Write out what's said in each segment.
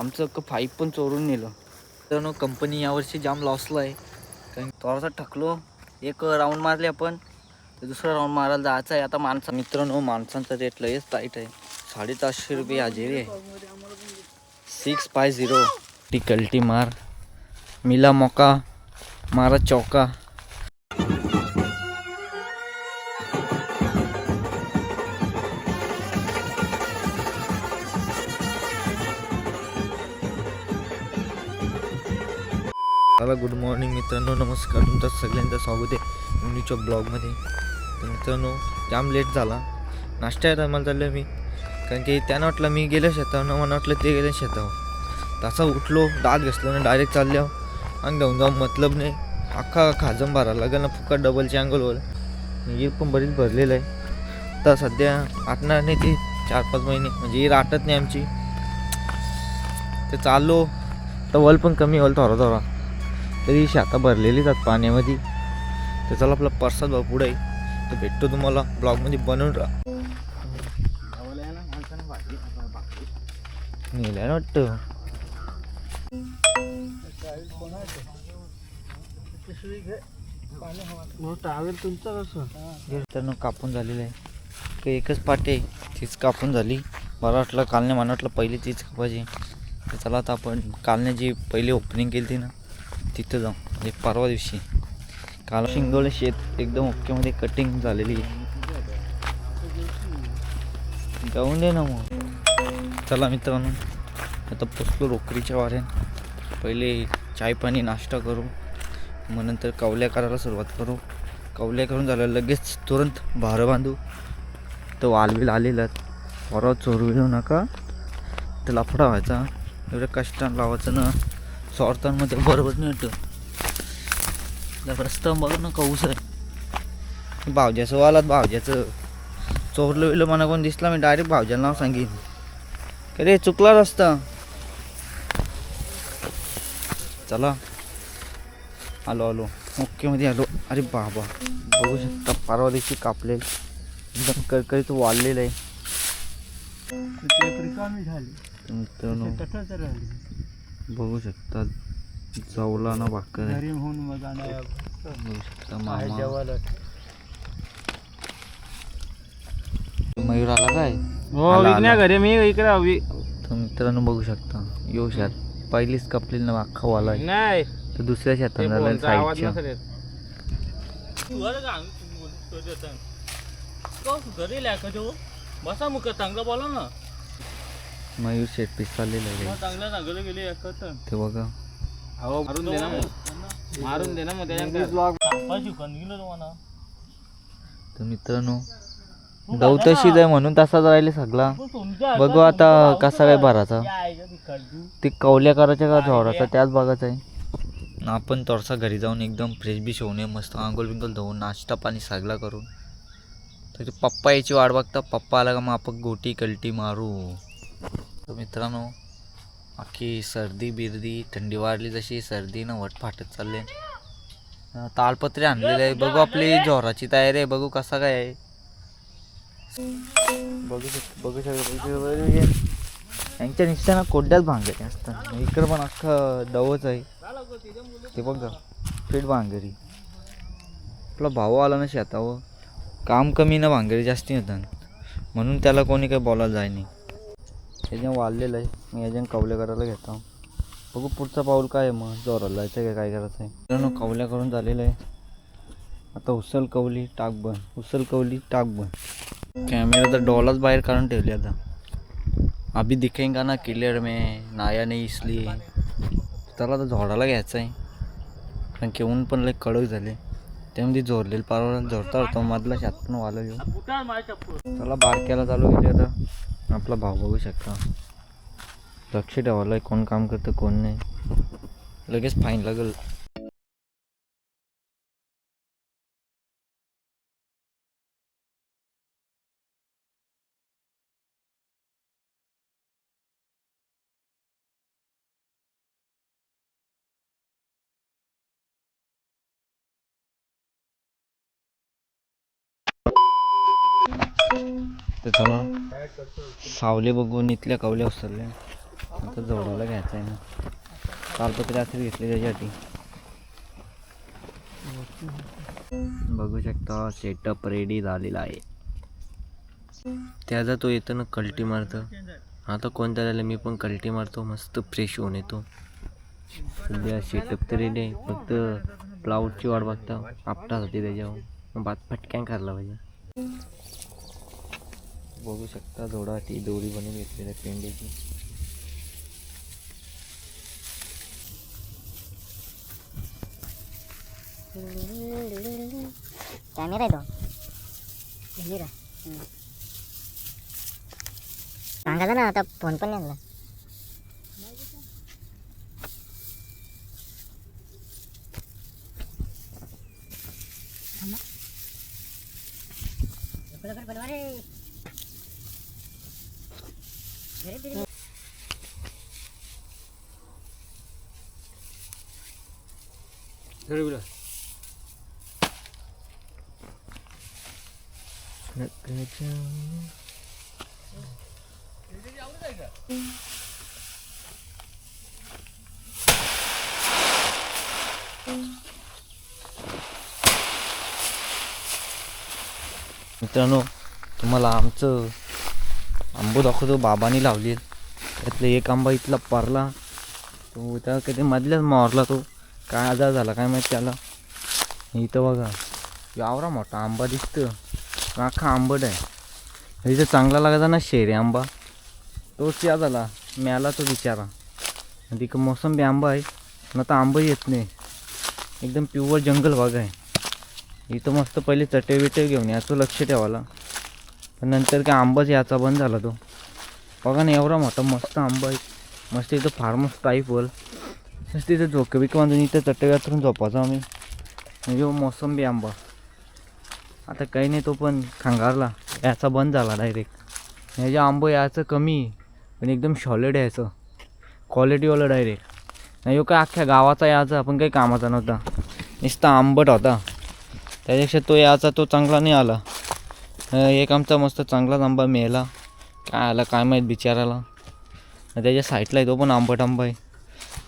आमचं क पाईप पण चोरून नेलं. तर कंपनी यावर्षी जाम लॉसला आहे. कारण थोडासा ठकलो एक राऊंड मारले आपण. तर दुसरा राऊंड मारायला जायचं आहे. आता माणसा मित्रांनो माणसांचा रेट लयच टाईट आहे. साडेचारशे रुपये हजेरी आहे. सिक्स फाय झिरो टी कल्टी मार. मिला मोका. मारा चौका. चला गुड मॉर्निंग मित्रांनो नमस्कार तुमचं सगळ्यांचं स्वागत आहे मुनीच्या ब्लॉगमध्ये तर मित्रांनो जाम लेट झाला. नाश्ता टायमाला चाललो मी कारण की त्यानं वाटलं मी गेलो शेतावर मला वाटलं ते गेलं शेतावर. तसा उठलो दात घसलो ना डायरेक्ट चाललो. अंग जाऊन जाऊन मतलब नाही अख्खा खाजम भरा लागेल ना फुकट डबलची अँगलवर हे पण बरीच भरलेलं आहे. तर सध्या आटणार नाही ती चार पाच महिने म्हणजे ही राटत नाही आमची. ते चाललो. तर वल पण कमी होईल थोडा थोडा. तरी शाता भरलेलीच आहेत पाण्यामध्ये. तर चला आपला प्रसाद भाऊ पुढे आहे. तर भेटतो तुम्हाला ब्लॉगमध्ये. बनवून राहा. नेल्या ना वाटतं. तुमचं कसं कापून झालेलं आहे. काही एकच पाटी आहे. तीच कापून झाली. मला वाटलं कालने मला वाटलं पहिली तीच कापायची. तर चला आता आपण कालने जी पहिली ओपनिंग केली ती ना तिथं जाऊ म्हणजे परवा दिवशी. काल शिंगोळे शेत एकदम ओक्केमध्ये कटिंग झालेली आहे. जाऊन दे ना मग. चला मित्रांनो आता पोचलो रोकरीच्या वाऱ्यान. पहिले चाय पाणी नाश्ता करू. मग नंतर कवल्या करायला सुरुवात करू. कवल्या करून झालं लगेच तुरंत भारं बांधू. तो वालबिल आलेला परवा चोरविलो नका. तर लफडा व्हायचा. एवढ्या कष्टानं लावायचं ना. स्वार्थांमध्ये बरोबर नाही वाटतं. रस्ता बघा ना कौस आहे. भावज्याचं वालात भावज्याचं चोरलं विलं मला कोण दिसला मी डायरेक्ट भावज्याला नाव सांगेन. का रे चुकला रस्ता. चला. आलो आलो. ओकेमध्ये आलो. अरे बाबा बघू शकता परवा दिवशी कापले. एकदम करकरीत वाढलेलं आहे. झाली. बघू शकता जवला ना भाकर घरी बघू शकता मामा. मयूर आला काय? हो विकण्या. घरी मी इकडे हवी. तर मित्रांनो बघू शकता. यो शेत पहिलीच कापलेली ना अख्खा वाला नाही. तर दुसऱ्या ते शेतात झालं साईडच्या. नसेल येत. बसा मुख चांगलं बोला ना. मयूर शेट पीस चाललेलं आहे. चांगलं चांगलं गेली ते बघा. हो मारून दे ना मग. मारून दे ना मग तुम्हाला. तर मित्रांनो दव तशीच आहे म्हणून तसाच राहिले सगळा. बघू आता कसा काय भराचा ते कवल्या करायच्या का झोडाचा त्याच बघायचं आहे. आपण थोडासा घरी जाऊन एकदम फ्रेश बिश होऊन ये मस्त आंघोळ बिंगोल धुवून नाश्ता पाणी सगळा करून. तर पप्पा याची वाट बघता पप्पा आला का मग आपण गोटी कलटी मारू. तर मित्रांनो अख्खी सर्दी बिर्दी थंडी वाढली जशी सर्दी न वट फाटत चालले. अं, आणलेले आहे बघू आपली जोराची तयारी आहे. बघू कसा काय आहे. बघू शक बघू शकतो. बघू शकतो. यांच्या निश्चयानं कोड्यात भांगरी असतात इकडं पण अख्खं दवच आहे. ते बघ फिट भांगरी. आपला भाऊ आला ना शेतावर. काम कमी ना भांगरी जास्ती होतात. म्हणून त्याला कोणी काही बोलायला जाय नाही. याच्यानं वाढलेलं आहे. मी याच्यानं कवल्या करायला घेतो. बघू पुढचा पाऊल काय आहे मग. जोराला जायचं काय काय करायचं आहे मित्रांनो कवल्या करून झालेलं आहे. आता उसल कवली टाक बन उसल कवली टाक बन कॅमेरा तर डॉलाच बाहेर काढून ठेवले आता. अभी दिखेगा ना? क्लिअर मे. नाया नाही इसली. त्याला आता झोडाला घ्यायचं आहे कारण की ऊन पण लई कडक झाले. त्यामध्ये झोरलेलं पारवर झोरता होतो मधला शात पण वाला घेऊ त्याला बारक्याला चालू केली आता. आपला भाव बघू शकता. लक्ष ठेवायला कोण काम करतं कोण नाही. लगेच फाईन लागेल. तर चला सावले बघून इथल्या कावल्या उचलल्या. आता जवळला घ्यायचं आहे ना. कालपत्री असं घेतली त्याच्यासाठी. बघू शकता सेटअप रेडी झालेला आहे. त्याचा तो येतो ना कल्टी मारतो. आता कोणत्या झालं मी पण कल्टी मारतो मस्त फ्रेश होऊन येतो. सध्या सेटअप तर रेडी आहे. फक्त प्लाऊडची वाट बघता आपटा होती त्याच्यावर. भात फटक्यान खाल्ला पाहिजे. बघू शकता जोडा ती दोरी बनवून घेतलेली आहे पेंडीची. कॅमेरा आहे तो. हिरा सांगायचं ना आता फोन पण नाही आणला मित्रांनो तुम्हाला आमचं आंबो दाखवतो बाबानी लावली. त्यातला एक आंबा इथला पारला. तो त्या कधी मधल्याच मारला तो. काय आजार झाला काय माहिती त्याला. इथं बघा. यावरा मोठा आंबा दिसतं पण अख्खा आंबट आहे. इथं चांगला लागायचा ना शेरे आंबा. तोच या झाला. म्याला तो बिचारा. आणि मोसंबी आंबा आहे. ना तर आंबा येत नाही. एकदम प्युअर जंगल भाग आहे. इथं मस्त पहिले चटे बिटे घेऊन याचं लक्ष ठेवायला. पण नंतर काय आंबाच याचा बंद झाला तो. बघा ना एवढा मोठा मस्त आंबा आहे. मस्त इथं फार्मस टाईप वर मस्त इथं झोके बिक बांधून इथं चट्ट्यात करून झोपायचो आम्ही. म्हणजे हो, मोसंबी आंबा. आता काही नाही तो पण खांगारला. याचा बंद झाला डायरेक्ट म्हणजे ह्याच्या आंबं याचं कमी पण एकदम सॉलिड यायचं. क्वालिटीवालं डायरेक्ट नाही ह्यो काय अख्ख्या गावाचा याचा आपण काही कामाचा नव्हता. नुसता आंबट होता. त्याच्यापेक्षा तो याचा तो चांगला नाही आला. एक आमचा मस्त चांगलाच आंबा मिळाला काय आला काय माहीत बिचाराला. त्याच्या साईडला आहे तो पण आंबट आंबा आहे.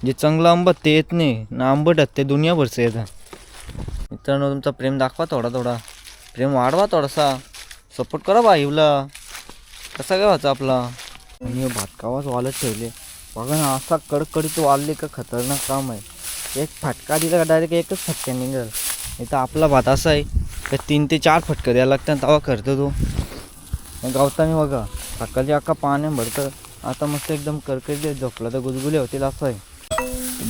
जे चांगलं आंबा ते येत नाही ना आंबटच ते दुनियाभरचं येतं मित्रांनो तुमचा प्रेम दाखवा थोडा थोडा. प्रेम वाढवा थोडासा. सपोर्ट करा बाईवला कसा काय व्हायचा आपला? आणि भातकावाच वालत ठेवले. बघा ना असा कडकडीत वालले का खतरनाक काम आहे. एक फटका दिला का डायरेक्ट एकच फटका नाही इथं आपला भात असा आहे. तर तीन ते चार फटकं द्यायला लागतात तेव्हा करतो तो. गावताना बघा सकाळच्या अख्खा पाण्या भरतं. आता मस्त एकदम करकरीत झोपला तर गुजगुले होतील असं आहे.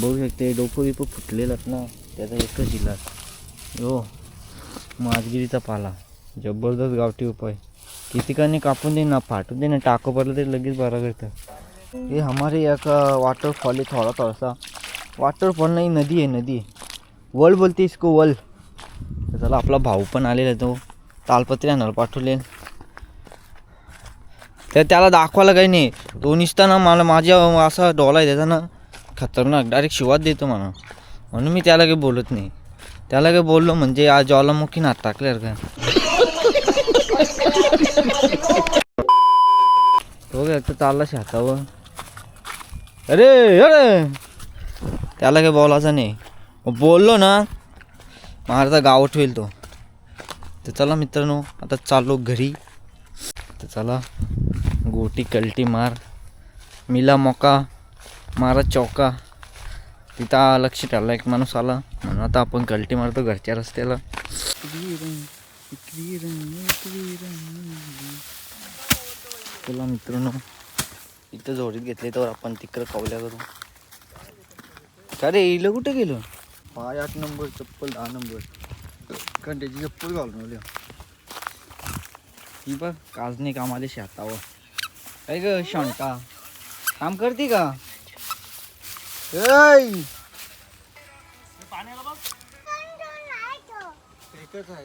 बघू शकते डोकं बिपं फुटलेलं ना त्याचा एकच इलाज. हो माजगिरीचा पाला. जबरदस्त गावठी उपाय. कितीकांनी कापून दे ना फाटून दे ना टाकं पडलं तरी लगेच बरं करतं. हे हमारे एक वॉटरफॉल वाटरफॉल थोड़ा थोडासा. वॉटरफॉल वाटरफॉल नदी आहे नदी वल बोलते इसको वल. तर आपला भाऊ पण आलेला आहे तो. तालपत्री आणायला पाठवले तर त्याला दाखवायला काही नाही. तो निसताना मला माझ्या असा डोला आहे त्याचा ना खतरनाक. डायरेक्ट शिवात देतो मला म्हणून मी त्याला काही बोलत नाही. त्याला काही बोललो म्हणजे आज ज्वालामुखी नात टाकल्यावर काय? हो काय तर चालला शेतावर? अरे अरे! त्याला काही बोलायचं नाही. बोललो ना मारता गावठ होईल तो. तर चला मित्रांनो आता चाललो घरी. तर चला गोटी कलटी मार. मिला मोका मारा चौका. तिथं लक्ष ठेवला एक माणूस आला. म्हणून आता आपण कलटी मारतो घरच्या रस्त्याला. चला मित्रांनो इथं जोडीत घेतले तर आपण तिकडं कावल्या करू. अरे इलं कुठे गेलो? पाय आठ नंबर चप्पल दहा नंबर. कारण त्याची चप्पल घालून आली ही बघ काजने कामाले शेतावर. काय ग शांता. काम करते का?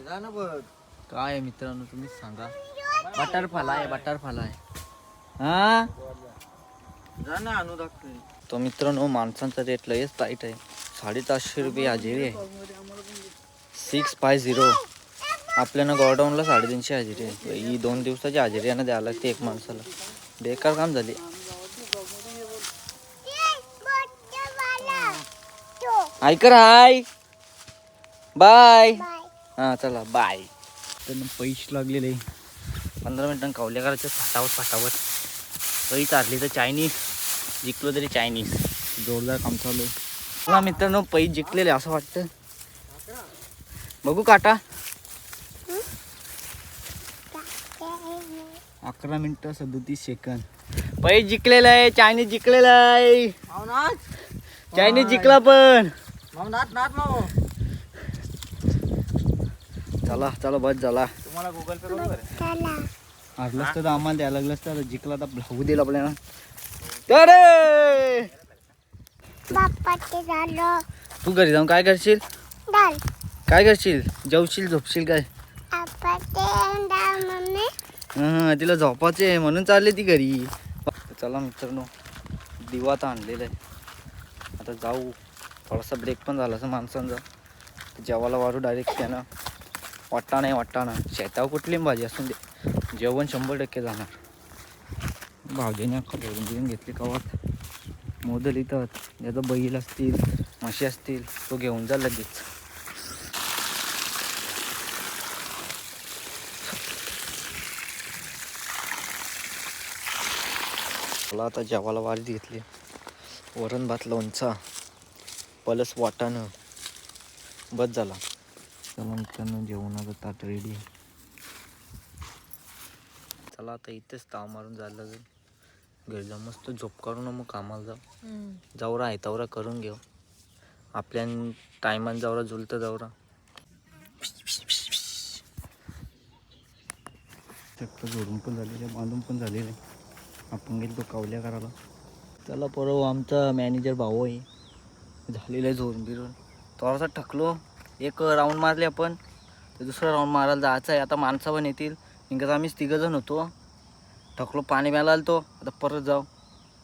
जा ना बघ. काय मित्रांनो तुम्हीच सांगा. बटरफाला आहे बटरफाला आहे. हा? जा ना आणू दाखतोय तो मित्रांनो माणसांचा रेट लयच टाईट आहे. साडेचारशे रुपये हजेरी आहे सिक्स फाय झिरो आपल्यानं गोडाऊनला साडेतीनशे हजेरी आहे ही दोन दिवसाची हजेरी आणि द्यायला लागते एक माणसाला. बेकार काम झाले. ऐकर हाय. बाय. हां चला बाय. त्यांना पैसे लागलेले. पंधरा मिनटां कावल्या करायचं. फाटावत फाटावत पैस आरली तर चायनीज. जिंकलो तरी चायनीज. जोरदार काम चालू आहे. मला मित्रांनो पै जिंकलेले असं वाटतं. बघू काटा. अकरा मिनिटं सदोतीस सेकंद. पै जिंकलेला आहे चायनीज जिंकलेला आहे. चायनीज जिंकला पण. चला चला बस झाला. तुम्हाला गुगल पे तर आम्हाला द्यायला लागलास तर जिंकला तर होऊ दिला आपल्याला. अरे बाप्पाचे झालं. तू घरी जाऊन काय करशील? डाल काय करशील? जेवशील झोपशील काय? आपाचे डाल मम्मी. हं, तिला झोपाचे आहे म्हणून चालले ती घरी. चला मित्रांनो दिवा तर आणलेला आहे. आता जाऊ. थोडासा ब्रेक पण झाला असं माणसांचा. जेवायला वारू डायरेक्ट त्यानं. वाटा नाही वाटा ना शेतावर कुठली भाजी असून दे. जेवण शंभर टक्के जाणार. अख्खा भरून बिरून घेतली कवात. मोदल इथं ज्याचं बैल असतील म्हशी असतील तो घेऊन जा लगेच. मला आता जेवायला वारी घेतली. वरण भात लोणचा पलस वाटाणं. बस झाला. चला मित्रांनो जेवणाचं ताट रेडी चला आता इथेच ताव मारून जायला लागेल घरी मस्त झोप काढून मग कामाला जाऊ. जावरा आहे तवरा करून घेऊ. आपल्या टायमान जावरा झुलतं जावरा चक्क जोडून पण झालेलं आहे बांधून पण झालेलं. आहे आपण गेलो कावल्या करायला त्याला परवा आमचा मॅनेजर भाऊ आहे. झालेलं आहे झोरून बिरून. थोडासा ठकलो एक राऊंड मारले आपण. तर दुसरा राऊंड मारायला जायचं आहे. आता माणसं पण येतील. निघत आम्हीच तिघंजण होतो. ठकलो पाणी प्यायला आलतो. आता परत जाऊ.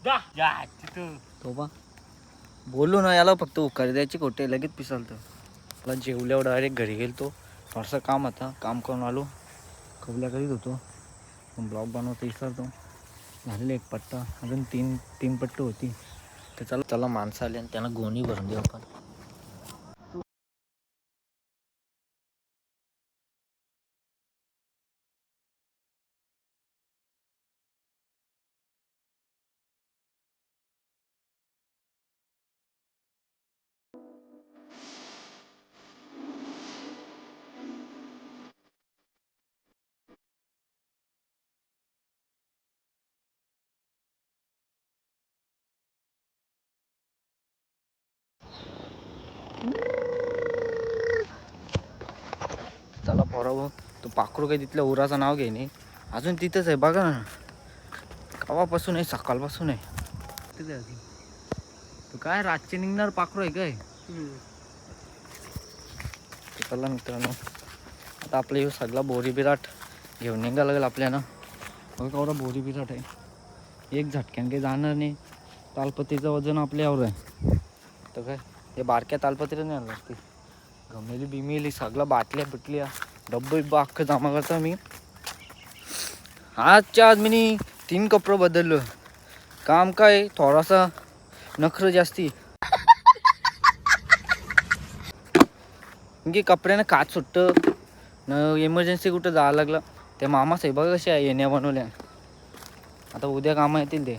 जा. जा तिथं. तो बा. बोललो ना याला फक्त उकार द्यायची खोटे लगेच पिसालतं. मला जेवल्यावर डायरेक्ट घरी गेलो तो थोडंसं काम आता काम करून आलो. कवल्या करीत होतो. ब्लॉग बनवता विसरतो झालेलं एक पट्टा. अजून तीन तीन पट्ट होती. तर चला चला माणसं आली आणि त्यांना गोणी भरून देऊ आपण. पोरावं तो पाखरू काही तिथल्या उराचं नाव घेणे अजून तिथंच आहे बघा ना. कवापासून आहे सकाळपासून आहे. तिथे. तो काय रातचे निघणार पाखरू आहे काय? चला मित्रांनो आता आपलं हे सगळा बोरी बिराट घेऊन निघायला लागेल आपल्याला. बघा केवढा बोरी बिराट आहे. एक झटक्यान काही जाणार नाही. तालपत्रीचं वजन आपल्यावर आहे. तर काय हे बारक्या तालपत्रीने नाही लागते गमेली बिमेली सगळं बाटल्या बिटल्या डब्बे बिब्बा अख्खं जमा करतो मी. आजच्या आज मी तीन कपडं बदललो. काम काय? थोडासा नखरं जास्ती. म्हणजे कपड्यानं काच सुटतं. न इमर्जन्सी कुठं जायला लागलं. त्या मामा साहेब बघा कशा येण्या बनवल्या. आता उद्या कामं येतील ते.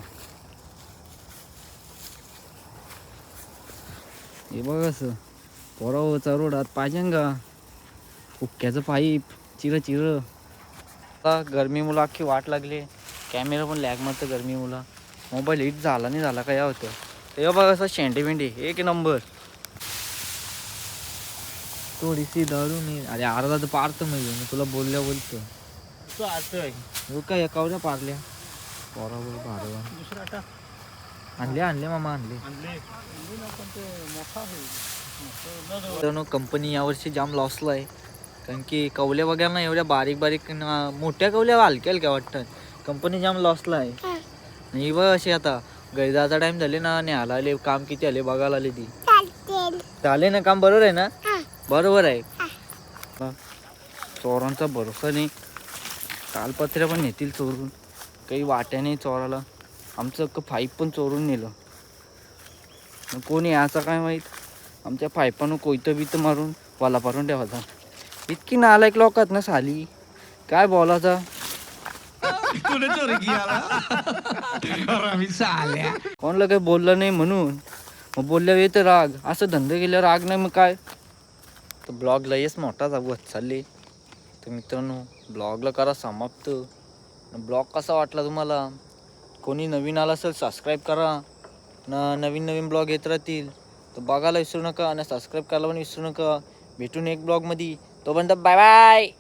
हे बघ असं. पोराव चरोडात पाहिजे का? हुक्क्याचं पाईप चिरं चिरं. आता गरमी मुलं अख्खी वाट लागली. कॅमेरा पण लॅग मारतं गरमी मुला. मोबाईल हिट झाला नाही झाला काय होतं. तेव्हा बघ असं शेंडी बिंडी एक नंबर. थोडीशी दारू नाही अरे अर्धा तर पारतं म्हणजे मी तुला बोलल्या बोलतो. तो असं आहे. हो काय एकावऱ्या पारल्या. दुसरा आता? आणले आणले मामा आणले. ते कंपनी यावर्षी जाम लॉसला आहे. कारण की कवल्या वगैरे ना एवढ्या बारीक बारीक न- मोठ्या कवल्या हलक्या हलक्या वाटतात. कंपनी जाम लॉसला आहे. आणि बघ अशी आता गैदाचा टाइम झाले ना आणि आला आले काम किती आले बघायला आले ती. झाले ना काम बरोबर आहे ना? बरोबर आहे. हा. चोरांचा भरोसा नाही. कालपत्र्या पण नेतील चोरून. काही वाट्या नाही चोराला. आमचं अख्खं फाईप पण चोरून नेलं. मग कोणी याचा काय माहीत? आमच्या पायपानं कोयतं बितं मारून वाला पारून ठेवायचा. इतकी नालायक लोकात ना साली. काय बोलायचा? कोणाला काही बोललं नाही म्हणून. मग बोलल्यावर येतं राग. असं धंदे केल्यावर राग नाही मग काय? तर ब्लॉग लयच मोठा जागवत चालले. तर मित्रांनो ब्लॉगला करा समाप्त. ब्लॉग कसा वाटला तुम्हाला? कोणी नवीन आला असेल सबस्क्राईब करा. न नवीन नवीन ब्लॉग येत राहतील तर बघायला विसरू नका. आणि सबस्क्राईब करायला पण विसरू नका. भेटून एक ब्लॉगमध्ये. तोपर्यंत बाय बाय